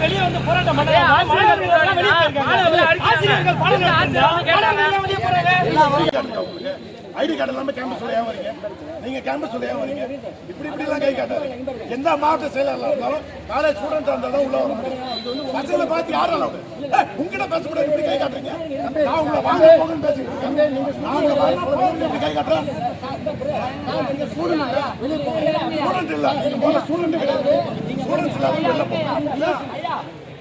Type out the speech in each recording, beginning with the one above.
வெளியே வந்து போராட்டம் பண்றாங்க ஐடி கார்டு இல்லாமல் கேம்பஸ் உள்ள ஏன் வரீங்க நீங்கள் கேம்பஸ் உள்ள ஏன் வரீங்க இப்படி இப்படி எல்லாம் கை காட்டாரு எந்த மாவட்ட செயலாளர் இருந்தாலும் காலேஜ் ஸ்டூடெண்ட் இருந்தாலும் உள்ள வர முடியும் பசங்களை பார்த்து யாரும் அளவு உங்ககிட்ட பேச முடியாது இப்படி கை காட்டுறீங்க. நான் உங்களை வாங்க போகணும்னு பேசிட்டு இருக்கேன். நான் உங்களை வாங்க போகணும்னு இப்படி கை காட்டுறேன். ஸ்டூடெண்ட் இல்லை. ஸ்டூடெண்ட் கிடையாது. ஸ்டூடெண்ட்ஸ் இல்லாத வெளில போங்க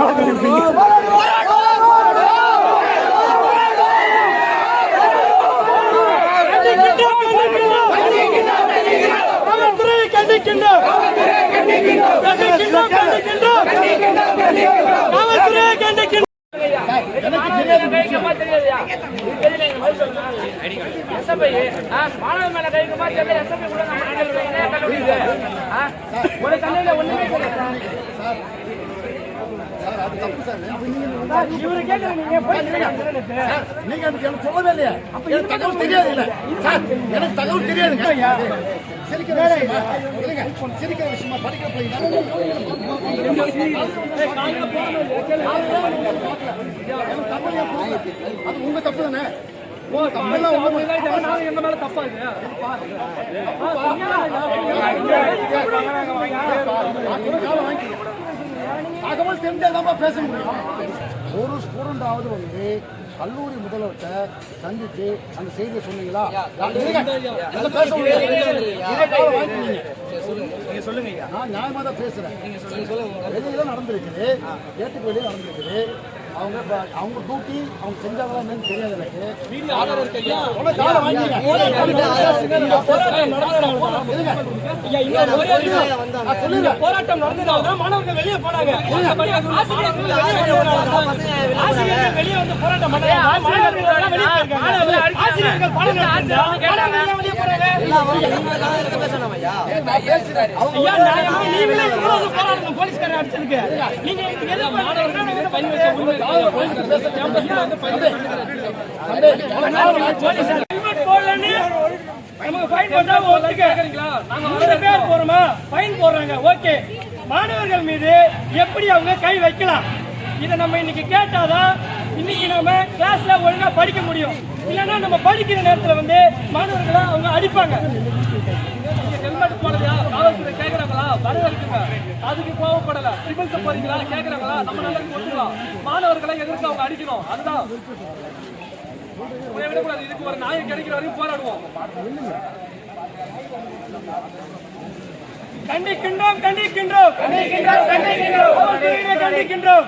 காவல்துறையை கண்டிக்கின்றோம் மேல கை தெரியல கூட நம்ம ஒரு ஒண்ணுமே கிடையாது. நீங்க எனக்கு சொல்லவே இல்லையா எனக்கு தகவல் தெரியாது இல்ல சார் எனக்கு தகவல் சிரிக்கிற விஷயமா சிரிக்கிற விஷயமா படிக்கிற பிள்ளைங்க அது உங்க தப்பு தானே தப்பா தகவல் தெரிஞ்சாதான் பேச முடியும் ஒரு ஸ்டூடெண்டாவது வந்து கல்லூரி முதல்வர்கிட்ட சந்திச்சு அந்த செய்தியை சொன்னீங்களா? பேச முடியாது. வாங்கிக்கங்க. நான் நியாயமா தான் பேசுறேன். வெளியில நடந்திருக்குது ஏத்துக்கு வெளியே நடந்திருக்குது. அவங்க அவங்க டியூட்டி அவங்க செஞ்சாங்களா என்னன்னு தெரியாது எனக்கு. போராட்டம் நடந்ததால தான் மாணவர்கள் வெளியே போனாங்க. ஆசிரியர்கள் வெளியே வந்து போராட்டம் பண்றாங்க போலீஸ்காரன் அடிச்சதுக்கு. நீங்க ஹெல்மெட் போடலன்னு நமக்கு ஃபைன் போட்டா ஒத்துக்க. நூறு பேர் போறோமா? ஃபைன் போடுறாங்க. ஓகே. மாணவர்கள் மீது எப்படி அவங்க கை வைக்கலாம்? இதை நம்ம இன்னைக்கு கேட்டாதான் இன்னைக்கு நம்ம கிளாஸ்ல ஒழுங்கா படிக்க முடியும். இல்லைன்னா நம்ம படிக்கிற நேரத்துல வந்து மாணவர்களை அவங்க அடிப்பாங்க. ஹெல்மெட் போடலையா காவல்துறை அதுக்கு கோவப்படல. ட்ரிபிள்ஸ் போறீங்களா? கேக்குறாங்களா? நம்ம நல்லா ஒத்துக்கலாம் மாணவர்களை எதிர்த்து அவங்க அடிக்கணும். அதுதான். விடக்கூடாது. இதுக்கு ஒரு நாயம் கிடைக்கிற வரையும் போராடுவோம். கண்டிக்கின்றோம் கண்டிக்கின்றோம் கண்டிக்கின்றோம். கண்டிக்கின்றோம் கண்டிக்கின்றோம்.